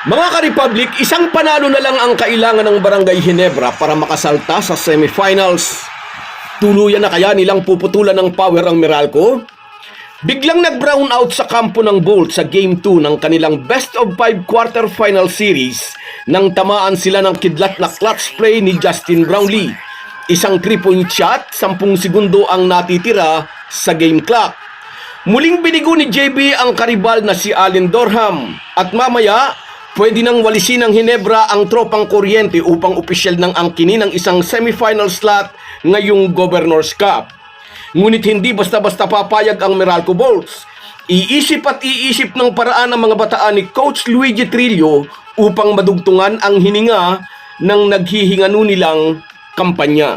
Mga ka-Republic, isang panalo na lang ang kailangan ng Barangay Ginebra para makasalta sa semifinals. Tuluyan na kaya nilang puputulan ng power ang Meralco? Biglang nag-brown out sa kampo ng Bolt sa Game 2 ng kanilang Best of 5 quarterfinal series nang tamaan sila ng kidlat na clutch play ni Justin Brownlee. Isang 3-point shot, 10 segundo ang natitira sa game clock. Muling binigo ni JB ang karibal na si Allen Dorham at mamaya pwede nang walisin ng Hinebra ang tropang kuryente upang opisyal ng angkinin ng isang semifinal slot ngayong Governor's Cup. Ngunit hindi basta-basta papayag ang Meralco Bolts. Iisip at iisip ng paraan ng mga bataan ni Coach Luigi Trillo upang madugtungan ang hininga ng naghihingano nilang kampanya.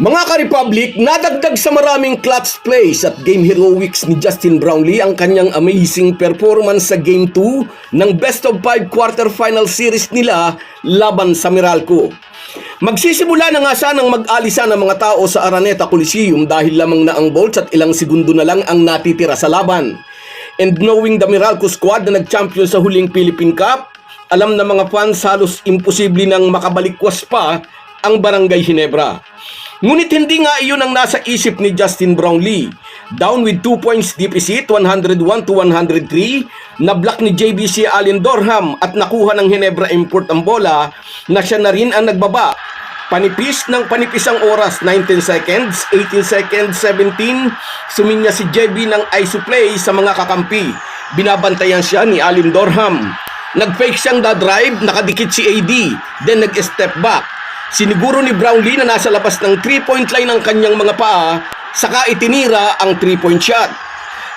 Mga ka-Republic, nadagdag sa maraming clutch plays at game heroics ni Justin Brownlee ang kanyang amazing performance sa Game 2 ng Best of 5 quarterfinal series nila laban sa Meralco. Magsisimula na nga sanang mag-alisa ng mga tao sa Araneta Coliseum dahil lamang na ang bolts at ilang segundo na lang ang natitira sa laban. And knowing the Meralco squad na nag-champion sa huling Philippine Cup, alam na mga fans halos imposible nang makabalikwas pa ang Barangay Ginebra. Ngunit hindi nga iyon ang nasa isip ni Justin Brownlee. Down with 2 points deficit, 101 to 103, na-block ni JBC Allen Dorham at nakuha ng Ginebra import ang bola na siya na rin ang nagbaba. Panipis ng panipis ang oras, 19 seconds, 18 seconds, 17. Suminya si JB ng ISO play sa mga kakampi. Binabantayan siya ni Allen Dorham. Nag-fake siyang da-drive, nakadikit si AD, then nag-step back. Siniguro ni Brownlee na nasa labas ng 3-point line ang kanyang mga paa, saka itinira ang 3-point shot.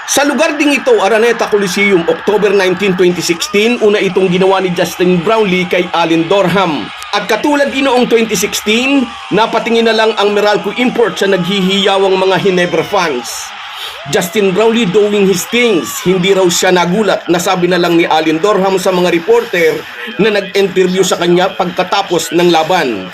Sa lugar ding ito, Araneta Coliseum, October 19, 2016, una itong ginawa ni Justin Brownlee kay Allen Dorham. At katulad din noong 2016, napatingin na lang ang Meralco import sa naghihiyawang mga Ginebra fans. Justin Brownlee doing his things. Hindi raw siya nagulat. Nasabi na lang ni Allen Dorham sa mga reporter na nag-interview sa kanya pagkatapos ng laban.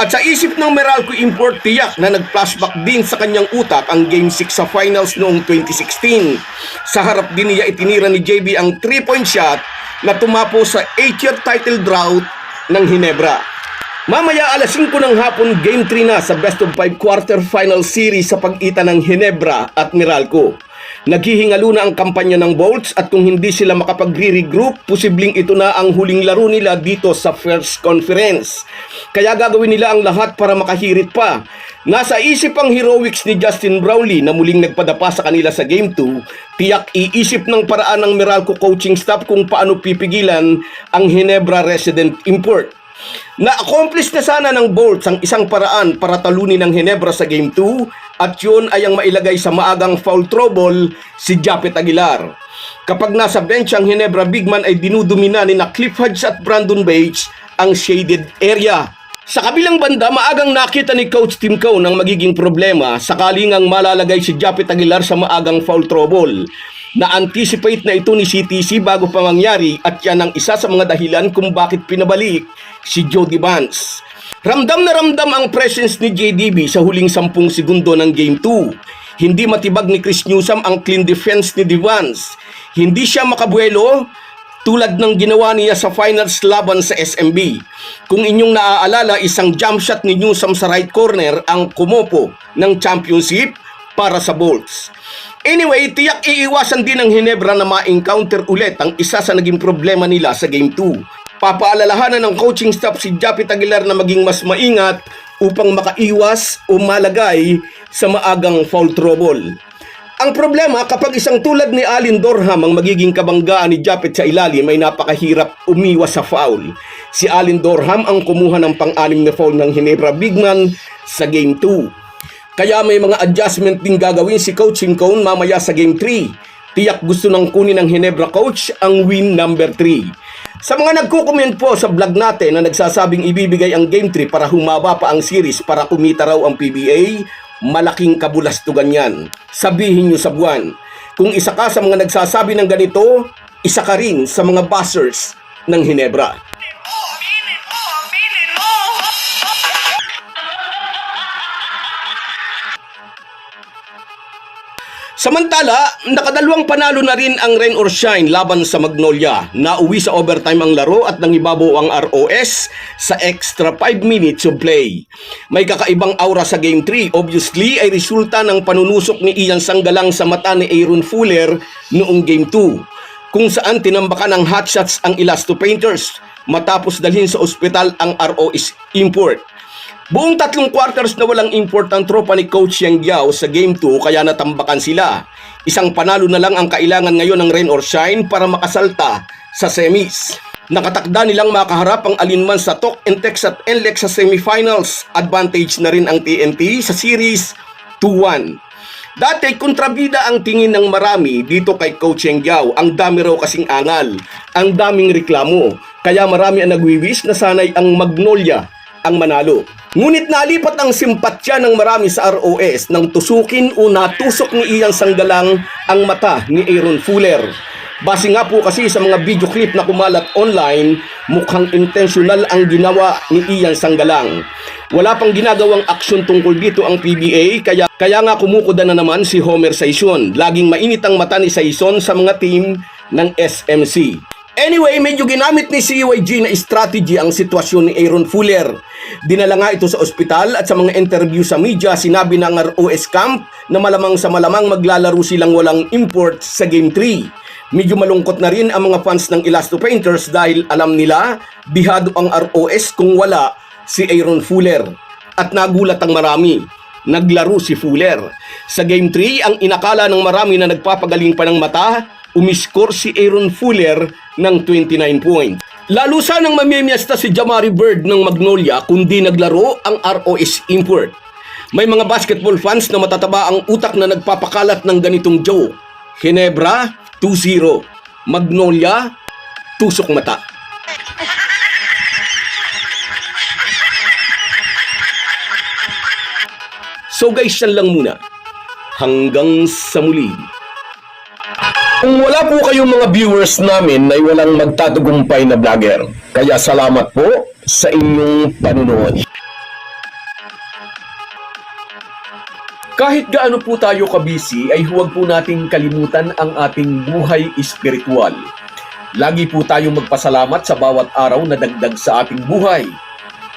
At sa isip ng Meralco import tiyak na nag-flashback din sa kanyang utak ang Game 6 sa finals noong 2016. Sa harap din niya itinira ni JB ang 3-point shot na tumapo sa 8-year title drought ng Hinebra. Mamaya alas 5 ng hapon, Game 3 na sa Best of 5 quarter-final series sa pagitan ng Ginebra at Meralco. Naghihingalo na ang kampanya ng Bolts at kung hindi sila makapag-regroup, posibleng ito na ang huling laro nila dito sa first conference. Kaya gagawin nila ang lahat para makahirit pa. Nasa isip ang heroics ni Justin Brownlee na muling nagpadapa sa kanila sa Game 2, tiyak iisip ng paraan ng Meralco coaching staff kung paano pipigilan ang Ginebra resident import. Na-accomplish na sana ng Bolts ang isang paraan para talunin ng Ginebra sa Game 2 at yun ay ang mailagay sa maagang foul trouble si Japet Aguilar. Kapag nasa bench ang Ginebra bigman ay dinudumina ni na Cliff Hodge at Brandon Bates ang shaded area. Sa kabilang banda, maagang nakita ni Coach Tim Coe ng magiging problema sakaling ang malalagay si Japet Aguilar sa maagang foul trouble. Na-anticipate na ito ni CTC bago pa mangyari at yan ang isa sa mga dahilan kung bakit pinabalik si Jody Vance. Ramdam na ramdam ang presence ni JDB sa huling 10 segundo ng Game 2. Hindi matibag ni Chris Newsom ang clean defense ni Devance. Hindi siya makabuelo tulad ng ginawa niya sa finals laban sa SMB. Kung inyong naaalala, isang jump shot ni Newsom sa right corner ang kumopo ng championship para sa Bolts. Anyway, tiyak iiwasan din ng Hinebra na ma-encounter ulit ang isa sa naging problema nila sa Game 2. Papaalalahanan ng coaching staff si Japit Aguilar na maging mas maingat upang makaiwas o malagay sa maagang foul trouble. Ang problema kapag isang tulad ni Alin Dorham ang magiging kabanggaan ni Japet sa ilalim ay napakahirap umiwas sa foul. Si Alin Dorham ang kumuha ng pang-anim na foul ng Hinebra Bigman sa Game 2. Kaya may mga adjustment din gagawin si Coach Cone mamaya sa Game 3. Tiyak gusto nang kunin ng Hinebra Coach ang win number 3. Sa mga nagko-comment po sa vlog natin na nagsasabing ibibigay ang Game 3 para humaba pa ang series para kumita raw ang PBA, malaking kabulastugan yan. Sabihin nyo sa buwan, kung isa ka sa mga nagsasabi ng ganito, isa ka rin sa mga buzzers ng Hinebra. Samantala, nakadalawang panalo na rin ang Rain or Shine laban sa Magnolia. Nauwi sa overtime ang laro at nangibabaw ang ROS sa extra 5 minutes of play. May kakaibang aura sa Game 3. Obviously, ay resulta ng panunusok ni Ian Sanggalang sa mata ni Aaron Fuller noong Game 2 kung saan tinambakan ng hotshots ang Elasto Painters matapos dalhin sa ospital ang ROS import. Buong tatlong quarters na walang import tropa ni Coach Yang Yao sa Game 2 kaya natambakan sila. Isang panalo na lang ang kailangan ngayon ng Rain or Shine para makasalta sa semis. Nakatakda nilang makaharap ang alinman sa Tok Intex at NLEX sa semifinals. Advantage na rin ang TNT sa series 2-1. Dati kontrabida ang tingin ng marami dito kay Coach Yang Yao. Ang dami raw kasing angal, ang daming reklamo. Kaya marami ang nagwiwis na sanay ang Magnolia ang manalo. Ngunit nalipat ang simpatya ng marami sa ROS nang tusukin o natusok ni Ian Sanggalang ang mata ni Aaron Fuller. Base nga po kasi sa mga video clip na kumalat online, mukhang intentional ang ginawa ni Ian Sanggalang. Wala pang ginagawang aksyon tungkol dito ang PBA kaya kaya nga kumukuda na naman si Homer Saison. Laging mainit ang mata ni Saison sa mga team ng SMC. Anyway, medyo ginamit ni CYG na strategy ang sitwasyon ni Aaron Fuller. Dinala nga ito sa ospital at sa mga interview sa media, sinabi ng ROS camp na malamang sa malamang maglalaro silang walang import sa Game 3. Medyo malungkot na rin ang mga fans ng Elasto Painters dahil alam nila, bihado ang ROS kung wala si Aaron Fuller. At nagulat ang marami naglaro si Fuller. Sa Game 3, ang inakala ng marami na nagpapagaling pa ng mata, umiskor si Aaron Fuller ng 29 points. Lalo sanang mamimiasta si Jamari Bird ng Magnolia kundi naglaro ang ROS import. May mga basketball fans na matataba ang utak na nagpapakalat ng ganitong joke. Ginebra, 2-0. Magnolia, tusok mata. So guys, yan lang muna. Hanggang sa muli. Kung wala po kayong mga viewers namin ay walang magtatagumpay na vlogger. Kaya salamat po sa inyong panunood. Kahit gaano po tayo kabisi ay huwag po nating kalimutan ang ating buhay espiritual. Lagi po tayong magpasalamat sa bawat araw na dagdag sa ating buhay.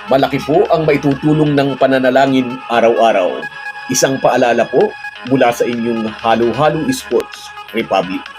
Malaki po ang maitutulong ng pananalangin araw-araw. Isang paalala po mula sa inyong Halo Halo Sports Republic.